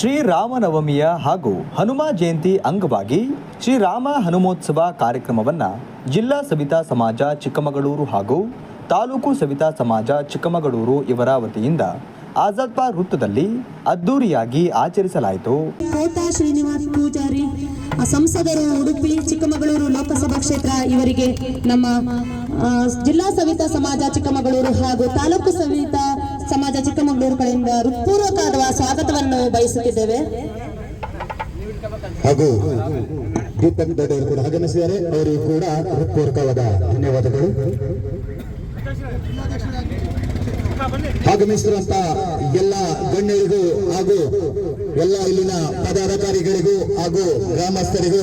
ಶ್ರೀರಾಮನವಮಿಯ ಹಾಗೂ ಹನುಮ ಜಯಂತಿ ಅಂಗವಾಗಿ ಶ್ರೀರಾಮ ಹನುಮೋತ್ಸವ ಕಾರ್ಯಕ್ರಮವನ್ನು ಜಿಲ್ಲಾ ಸವಿತಾ ಸಮಾಜ ಚಿಕ್ಕಮಗಳೂರು ಹಾಗೂ ತಾಲೂಕು ಸವಿತಾ ಸಮಾಜ ಚಿಕ್ಕಮಗಳೂರು ಇವರ ವತಿಯಿಂದ ಆಜಾದ್ ಪಾರ್ ವೃತ್ತದಲ್ಲಿ ಅದ್ದೂರಿಯಾಗಿ ಆಚರಿಸಲಾಯಿತು. ಶ್ರೀನಿವಾಸ್ ಪೂಜಾರಿ ಸಂಸದರು ಉಡುಪಿ ಚಿಕ್ಕಮಗಳೂರು ಲೋಕಸಭಾ ಕ್ಷೇತ್ರ ಇವರಿಗೆ ನಮ್ಮ ಜಿಲ್ಲಾ ಸವಿತಾ ಸಮಾಜ ಚಿಕ್ಕಮಗಳೂರು ಹಾಗೂ ತಾಲೂಕು ಸವಿತಾ ಸಮಾಜ ಚಿಕ್ಕಮಗಳೂರು ಕಡೆಯಿಂದ ಹೃತ್ಪೂರ್ವಕವಾದ ಸ್ವಾಗತವನ್ನು ಬಯಸುತ್ತಿದ್ದೇವೆ. ಹಾಗೂ ದೀಪಕ್ ದೊಡ್ಡವರು ಕೂಡ ಆಗಮಿಸಿದ್ದಾರೆ. ಅವರಿಗೂ ಕೂಡ ಹೃತ್ಪೂರ್ವಕವಾದ ಧನ್ಯವಾದಗಳು. ಆಗಮಿಸಿರುವಂತ ಎಲ್ಲ ಗಣ್ಯರಿಗೂ ಹಾಗೂ ಎಲ್ಲ ಇಲ್ಲಿನ ಪದಾಧಿಕಾರಿಗಳಿಗೂ ಹಾಗೂ ಗ್ರಾಮಸ್ಥರಿಗೂ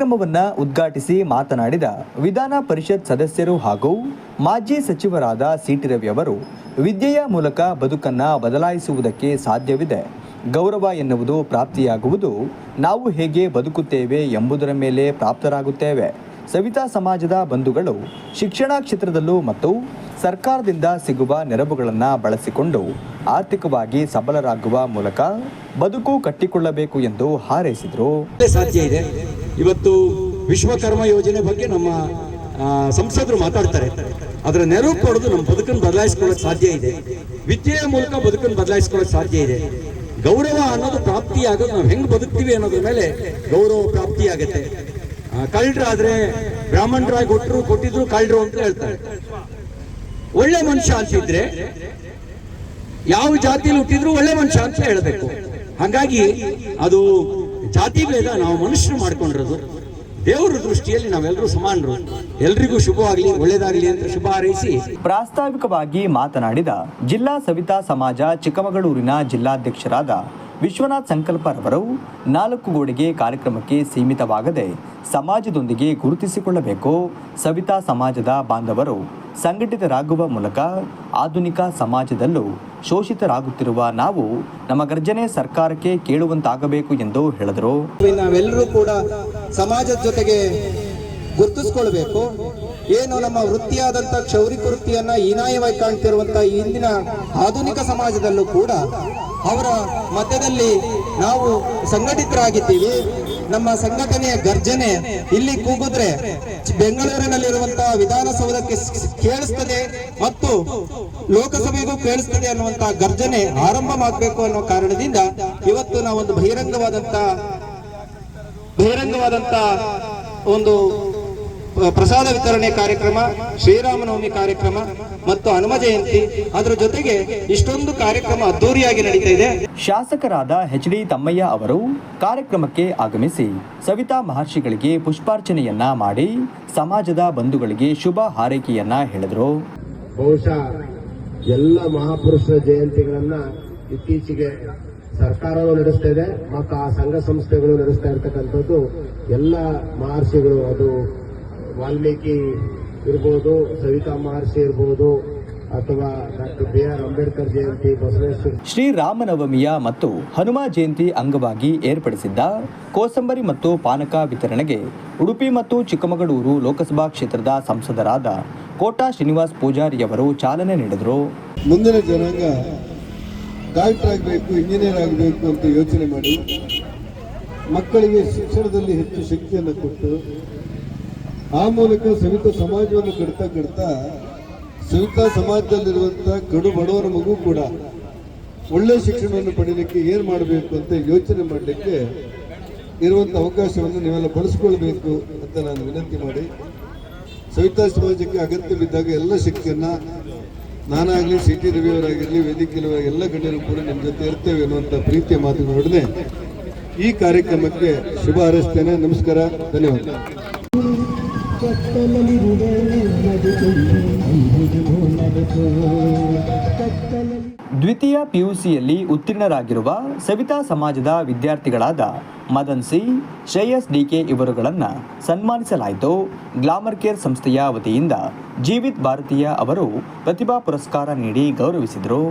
ಕಾರ್ಯಕ್ರಮವನ್ನ ಉದ್ಘಾಟಿಸಿ ಮಾತನಾಡಿದ ವಿಧಾನ ಪರಿಷತ್ ಸದಸ್ಯರು ಹಾಗೂ ಮಾಜಿ ಸಚಿವರಾದ ಸಿಟಿ ರವಿ ಅವರು, ವಿದ್ಯೆಯ ಮೂಲಕ ಬದುಕನ್ನ ಬದಲಾಯಿಸುವುದಕ್ಕೆ ಸಾಧ್ಯವಿದೆ. ಗೌರವ ಎನ್ನುವುದು ಪ್ರಾಪ್ತಿಯಾಗುವುದು, ನಾವು ಹೇಗೆ ಬದುಕುತ್ತೇವೆ ಎಂಬುದರ ಮೇಲೆ ಪ್ರಾಪ್ತರಾಗುತ್ತೇವೆ. ಸವಿತಾ ಸಮಾಜದ ಬಂಧುಗಳು ಶಿಕ್ಷಣ ಕ್ಷೇತ್ರದಲ್ಲೂ ಮತ್ತು ಸರ್ಕಾರದಿಂದ ಸಿಗುವ ನೆರವುಗಳನ್ನು ಬಳಸಿಕೊಂಡು ಆರ್ಥಿಕವಾಗಿ ಸಬಲರಾಗುವ ಮೂಲಕ ಬದುಕು ಕಟ್ಟಿಕೊಳ್ಳಬೇಕು ಎಂದು ಹಾರೈಸಿದರು. ಸಾಧ್ಯ ಇದೆ. ಇವತ್ತು ವಿಶ್ವಕರ್ಮ ಯೋಜನೆ ಬಗ್ಗೆ ನಮ್ಮ ಸಂಸದರು ಮಾತಾಡ್ತಾರೆ. ಅದರ ನೆರವು ಕೊಡೋದು ನಮ್ಮ ಬದುಕನ್ನು ಬದಲಾಯಿಸ್ಕೊಳ್ಳೋಕೆ ಸಾಧ್ಯ ಇದೆ. ವಿದ್ಯೆಯ ಮೂಲಕ ಬದುಕನ್ನು ಬದಲಾಯಿಸ್ಕೊಳ್ಳೋಕೆ ಸಾಧ್ಯ ಇದೆ. ಗೌರವ ಅನ್ನೋದು ಪ್ರಾಪ್ತಿಯಾಗೋದು ನಾವು ಹೆಂಗೆ ಬದುಕ್ತೀವಿ ಅನ್ನೋದ್ರ ಮೇಲೆ ಗೌರವ ಪ್ರಾಪ್ತಿಯಾಗುತ್ತೆ. ಕಳ್ಳರಾದ್ರೆ ಬ್ರಾಹ್ಮಣರಾಗಿ ಕೊಟ್ಟರು ಕೊಟ್ಟಿದ್ರು ಕಳ್ಳರು ಅಂತ ಹೇಳ್ತಾರೆ. ಒಳ್ಳೆ ಮನುಷ್ಯ ಅಂತಿದ್ರೆ ಯಾವ ಜಾತಿಯಲ್ಲಿ ಹುಟ್ಟಿದ್ರು ಒಳ್ಳೆ ಮನುಷ್ಯ ಅಂತ ಹೇಳಬೇಕು. ಹಾಗಾಗಿ ಅದು ಜಾತಿ ಭೇದ ನಾವು ಮನುಷ್ಯರು ಮಾಡ್ಕೊಂಡಿರೋದು. ದೇವರ ದೃಷ್ಟಿಯಲ್ಲಿ ನಾವೆಲ್ಲರೂ ಸಮಾನರು. ಎಲ್ರಿಗೂ ಶುಭವಾಗಲಿ, ಒಳ್ಳೇದಾಗಲಿ ಅಂತ ಶುಭ ಹಾರೈಸಿ. ಪ್ರಾಸ್ತಾವಿಕವಾಗಿ ಮಾತನಾಡಿದ ಜಿಲ್ಲಾ ಸವಿತಾ ಸಮಾಜ ಚಿಕ್ಕಮಗಳೂರಿನ ಜಿಲ್ಲಾಧ್ಯಕ್ಷರಾದ ವಿಶ್ವನಾಥ್ ಸಂಕಲ್ಪರವರು ನಾಲ್ಕು ಗೋಡೆಗೆ ಕಾರ್ಯಕ್ರಮಕ್ಕೆ ಸೀಮಿತವಾಗದೆ ಸಮಾಜದೊಂದಿಗೆ ಗುರುತಿಸಿಕೊಳ್ಳಬೇಕು. ಸವಿತಾ ಸಮಾಜದ ಬಾಂಧವರು ಸಂಘಟಿತರಾಗುವ ಮೂಲಕ ಆಧುನಿಕ ಸಮಾಜದಲ್ಲೂ ಶೋಷಿತರಾಗುತ್ತಿರುವ ನಾವು ನಮ್ಮ ಗರ್ಜನೆ ಸರ್ಕಾರಕ್ಕೆ ಕೇಳುವಂತಾಗಬೇಕು ಎಂದು ಹೇಳಿದರು. ನಾವೆಲ್ಲರೂ ಕೂಡ ಸಮಾಜದ ಜೊತೆಗೆ ಗುರುತಿಸ್ಕೊಳ್ಬೇಕು ಏನು ನಮ್ಮ ವೃತ್ತಿಯಾದಂಥ ಕ್ಷೌರಿಕ ವೃತ್ತಿಯನ್ನ ಹೀನಾಯವಾಗಿ ಕಾಣ್ತಿರುವಂತ ಇಂದಿನ ಆಧುನಿಕ ಸಮಾಜದಲ್ಲೂ ಕೂಡ ಅವರ ಮಧ್ಯದಲ್ಲಿ ನಾವು ಸಂಘಟಿತರಾಗಿದ್ದೀವಿ. ನಮ್ಮ ಸಂಘಟನೆಯ ಗರ್ಜನೆ ಇಲ್ಲಿ ಕೂಗಿದ್ರೆ ಬೆಂಗಳೂರಿನಲ್ಲಿರುವಂತಹ ವಿಧಾನಸೌಧಕ್ಕೆ ಕೇಳಿಸ್ತದೆ ಮತ್ತು ಲೋಕಸಭೆಗೂ ಕೇಳಿಸ್ತದೆ ಅನ್ನುವಂತಹ ಗರ್ಜನೆ ಆರಂಭವಾಗಬೇಕು ಅನ್ನೋ ಕಾರಣದಿಂದ ಇವತ್ತು ನಾವೊಂದು ಬಹಿರಂಗವಾದಂತ ಬಹಿರಂಗವಾದಂತ ಒಂದು ಪ್ರಸಾದ ವಿತರಣೆ ಕಾರ್ಯಕ್ರಮ ಶ್ರೀರಾಮನವಮಿ ಕಾರ್ಯಕ್ರಮ ಮತ್ತು ಹನುಮ ಜಯಂತಿ ಅದರ ಜೊತೆಗೆ ಇಷ್ಟೊಂದು ಕಾರ್ಯಕ್ರಮ ಅದ್ದೂರಿಯಾಗಿ ನಡೀತಾ ಇದೆ. ಶಾಸಕರಾದ ಎಚ್ ಡಿ ತಮ್ಮಯ್ಯ ಅವರು ಕಾರ್ಯಕ್ರಮಕ್ಕೆ ಆಗಮಿಸಿ ಸವಿತಾ ಮಹರ್ಷಿಗಳಿಗೆ ಪುಷ್ಪಾರ್ಚನೆಯನ್ನ ಮಾಡಿ ಸಮಾಜದ ಬಂಧುಗಳಿಗೆ ಶುಭ ಹಾರೈಕೆಯನ್ನ ಹೇಳಿದರು. ಬಹುಶಃ ಎಲ್ಲ ಮಹಾಪುರುಷರ ಜಯಂತಿಗಳನ್ನ ಇತ್ತೀಚೆಗೆ ಸರ್ಕಾರವು ನಡೆಸ್ತಾ ಇದೆ ಮತ್ತು ಆ ಸಂಘ ಸಂಸ್ಥೆಗಳು ನಡೆಸ್ತಾ ಇರ್ತಕ್ಕಂಥದ್ದು ಎಲ್ಲ ಮಹರ್ಷಿಗಳು ಅದು ವಾಲ್ಮೀಕಿ ಇರ್ಬೋದು ಸವಿತಾ ಮಹರ್ಷಿ ಇರ್ಬೋದು ಅಥವಾ doctor B R Ambedkar Jayanti Basaveshwara ಶ್ರೀರಾಮನವಮಿಯ ಮತ್ತು ಹನುಮ ಜಯಂತಿ ಅಂಗವಾಗಿ ಏರ್ಪಡಿಸಿದ್ದ ಕೋಸಂಬರಿ ಮತ್ತು ಪಾನಕ ವಿತರಣೆಗೆ ಉಡುಪಿ ಮತ್ತು ಚಿಕ್ಕಮಗಳೂರು ಲೋಕಸಭಾ ಕ್ಷೇತ್ರದ ಸಂಸದರಾದ ಕೋಟಾ ಶ್ರೀನಿವಾಸ್ ಪೂಜಾರಿಯವರು ಚಾಲನೆ ನೀಡಿದರು. ಮುಂದಿನ ಜನಾಂಗ ಡಾಕ್ಟರ್ ಆಗಬೇಕು ಇಂಜಿನಿಯರ್ ಆಗಬೇಕು ಅಂತ ಯೋಚನೆ ಮಾಡಿ ಮಕ್ಕಳಿಗೆ ಶಿಕ್ಷಣದಲ್ಲಿ ಹೆಚ್ಚು ಶಕ್ತಿಯನ್ನು ಕೊಟ್ಟು ಆ ಮೂಲಕ ಸವಿತ ಸಮಾಜವನ್ನು ಕಡ್ತಾ ಕಡ್ತಾ ಸವಿತಾ ಸಮಾಜದಲ್ಲಿರುವಂಥ ಕಡು ಬಡವರ ಮಗು ಕೂಡ ಒಳ್ಳೆ ಶಿಕ್ಷಣವನ್ನು ಪಡೀಲಿಕ್ಕೆ ಏನು ಮಾಡಬೇಕು ಅಂತ ಯೋಚನೆ ಮಾಡಲಿಕ್ಕೆ ಇರುವಂಥ ಅವಕಾಶವನ್ನು ನೀವೆಲ್ಲ ಬಳಸ್ಕೊಳ್ಬೇಕು ಅಂತ ನಾನು ವಿನಂತಿ ಮಾಡಿ. ಸವಿತಾ ಸಮಾಜಕ್ಕೆ ಅಗತ್ಯವಿದ್ದಾಗ ಎಲ್ಲ ಶಕ್ತಿಯನ್ನ ನಾನಾಗಲಿ ಸಿ ಟಿ ರವಿಯವರಾಗಿರಲಿ ವೇದಿಕೆಯಲ್ಲಿ ಎಲ್ಲ ಗಣ್ಯರು ಕೂಡ ನಿಮ್ಮ ಜೊತೆ ಇರ್ತೇವೆ ಅನ್ನುವಂಥ ಪ್ರೀತಿಯ ಮಾತುಗಳೊಡನೆ ಈ ಕಾರ್ಯಕ್ರಮಕ್ಕೆ ಶುಭ ಹಾರೈಸ್ತೇನೆ. ನಮಸ್ಕಾರ. ಧನ್ಯವಾದ. ದ್ವಿತೀಯ ಪಿಯುಸಿಯಲ್ಲಿ ಉತ್ತೀರ್ಣರಾಗಿರುವ ಸವಿತಾ ಸಮಾಜದ ವಿದ್ಯಾರ್ಥಿಗಳಾದ ಮದನ್ ಸಿ, ಶ್ರೇಯಸ್ ಡಿಕೆ ಇವರುಗಳನ್ನು ಸನ್ಮಾನಿಸಲಾಯಿತು. ಗ್ಲಾಮರ್ ಕೇರ್ ಸಂಸ್ಥೆಯ ವತಿಯಿಂದ ಜೀವಿತ್ ಭಾರತೀಯ ಅವರು ಪ್ರತಿಭಾ ಪುರಸ್ಕಾರ ನೀಡಿ ಗೌರವಿಸಿದರು.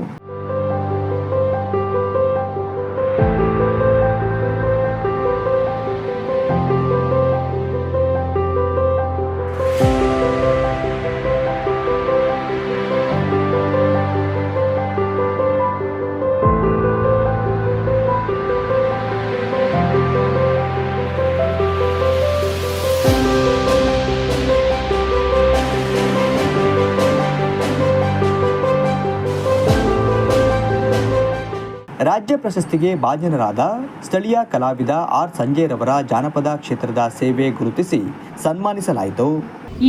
ರಾಜ್ಯ ಪ್ರಶಸ್ತಿಗೆ ಭಾಜನರಾದ ಸ್ಥಳೀಯ ಕಲಾವಿದ ಆರ್ ಸಂಜಯ್ ರವರ ಜಾನಪದ ಕ್ಷೇತ್ರದ ಸೇವೆ ಗುರುತಿಸಿ ಸನ್ಮಾನಿಸಲಾಯಿತು.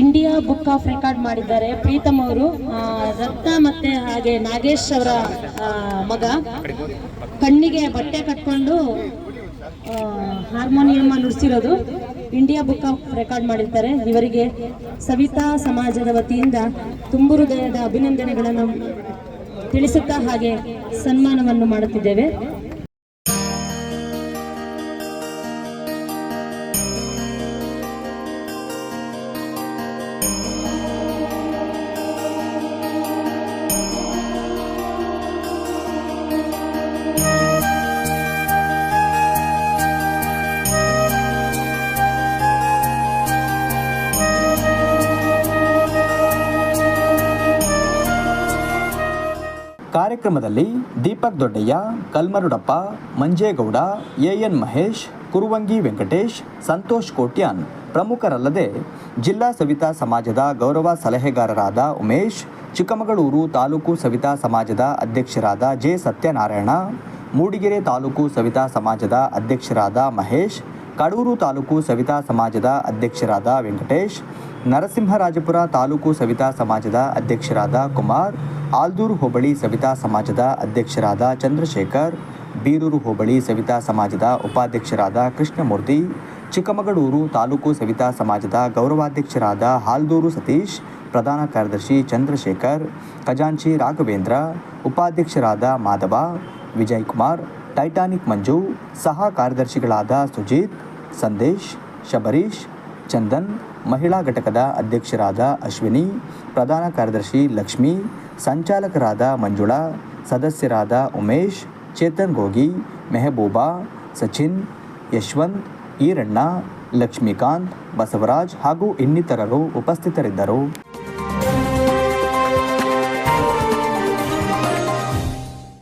ಇಂಡಿಯಾ ಬುಕ್ ಆಫ್ ರೆಕಾರ್ಡ್ ಮಾಡಿದ್ದಾರೆ. ಪ್ರೀತಮ್ ಅವರು ರತ್ನ ಮತ್ತೆ ಹಾಗೆ ನಾಗೇಶ್ ಅವರ ಮಗ. ಕಣ್ಣಿಗೆ ಬಟ್ಟೆ ಕಟ್ಕೊಂಡು ಹಾರ್ಮೋನಿಯಂ ನುಡಿಸಿರೋದು ಇಂಡಿಯಾ ಬುಕ್ ಆಫ್ ರೆಕಾರ್ಡ್ ಮಾಡಿರ್ತಾರೆ. ಇವರಿಗೆ ಸವಿತಾ ಸಮಾಜದ ವತಿಯಿಂದ ತುಂಬು ಹೃದಯದ ಅಭಿನಂದನೆಗಳನ್ನು ತಿಳಿಸುತ್ತಾ ಹಾಗೆ ಸನ್ಮಾನವನ್ನು ಮಾಡುತ್ತಿದ್ದೇವೆ. ಕಾರ್ಯಕ್ರಮದಲ್ಲಿ ದೀಪಕ್ ದೊಡ್ಡಯ್ಯ, ಕಲ್ಮರುಡಪ್ಪ, ಮಂಜೇಗೌಡ, ಎಎನ್ ಮಹೇಶ್, ಕುರುವಂಗಿ ವೆಂಕಟೇಶ್, ಸಂತೋಷ್ ಕೋಟ್ಯಾನ್. ಪ್ರಮುಖರಲ್ಲದೆ ಜಿಲ್ಲಾ ಸವಿತಾ ಸಮಾಜದ ಗೌರವ ಸಲಹೆಗಾರರಾದ ಉಮೇಶ್, ಚಿಕ್ಕಮಗಳೂರು ತಾಲೂಕು ಸವಿತಾ ಸಮಾಜದ ಅಧ್ಯಕ್ಷರಾದ ಜೆ ಸತ್ಯನಾರಾಯಣ, ಮೂಡಿಗೆರೆ ತಾಲೂಕು ಸವಿತಾ ಸಮಾಜದ ಅಧ್ಯಕ್ಷರಾದ ಮಹೇಶ್, ಕಡೂರು ತಾಲೂಕು ಸವಿತಾ ಸಮಾಜದ ಅಧ್ಯಕ್ಷರಾದ ವೆಂಕಟೇಶ್ ನರಸಿಂಹರಾಜಪುರ ತಾಲೂಕು ಸವಿತಾ ಸಮಾಜದ ಅಧ್ಯಕ್ಷರಾದ ಕುಮಾರ್, ಆಲ್ದೂರು ಹೋಬಳಿ ಸವಿತಾ ಸಮಾಜದ ಅಧ್ಯಕ್ಷರಾದ ಚಂದ್ರಶೇಖರ್, ಬೀರೂರು ಹೋಬಳಿ ಸವಿತಾ ಸಮಾಜದ ಉಪಾಧ್ಯಕ್ಷರಾದ ಕೃಷ್ಣಮೂರ್ತಿ, ಚಿಕ್ಕಮಗಳೂರು ತಾಲೂಕು ಸವಿತಾ ಸಮಾಜದ ಗೌರವಾಧ್ಯಕ್ಷರಾದ ಹಾಲ್ದೂರು ಸತೀಶ್, ಪ್ರಧಾನ ಕಾರ್ಯದರ್ಶಿ ಚಂದ್ರಶೇಖರ್, ಖಜಾಂಚಿ ರಾಘವೇಂದ್ರ, ಉಪಾಧ್ಯಕ್ಷರಾದ ಮಾಧವ ವಿಜಯ್ ಕುಮಾರ್ ಟೈಟಾನಿಕ್ ಮಂಜು, ಸಹ ಕಾರ್ಯದರ್ಶಿಗಳಾದ ಸುಜಿತ್, ಸಂದೇಶ್, ಶಬರೀಶ್, ಚಂದನ್ ಮಹಿಳಾ ಘಟಕದ ಅಧ್ಯಕ್ಷರಾದ ಅಶ್ವಿನಿ, ಪ್ರಧಾನ ಕಾರ್ಯದರ್ಶಿ ಲಕ್ಷ್ಮಿ, ಸಂಚಾಲಕರಾದ ಮಂಜುಳಾ, ಸದಸ್ಯರಾದ ಉಮೇಶ್, ಚೇತನ್ ಗೋಗಿ, ಮೆಹಬೂಬಾ, ಸಚಿನ್, ಯಶವಂತ್, ಈರಣ್ಣ, ಲಕ್ಷ್ಮೀಕಾಂತ್, ಬಸವರಾಜ್ ಹಾಗೂ ಇನ್ನಿತರರು ಉಪಸ್ಥಿತರಿದ್ದರು.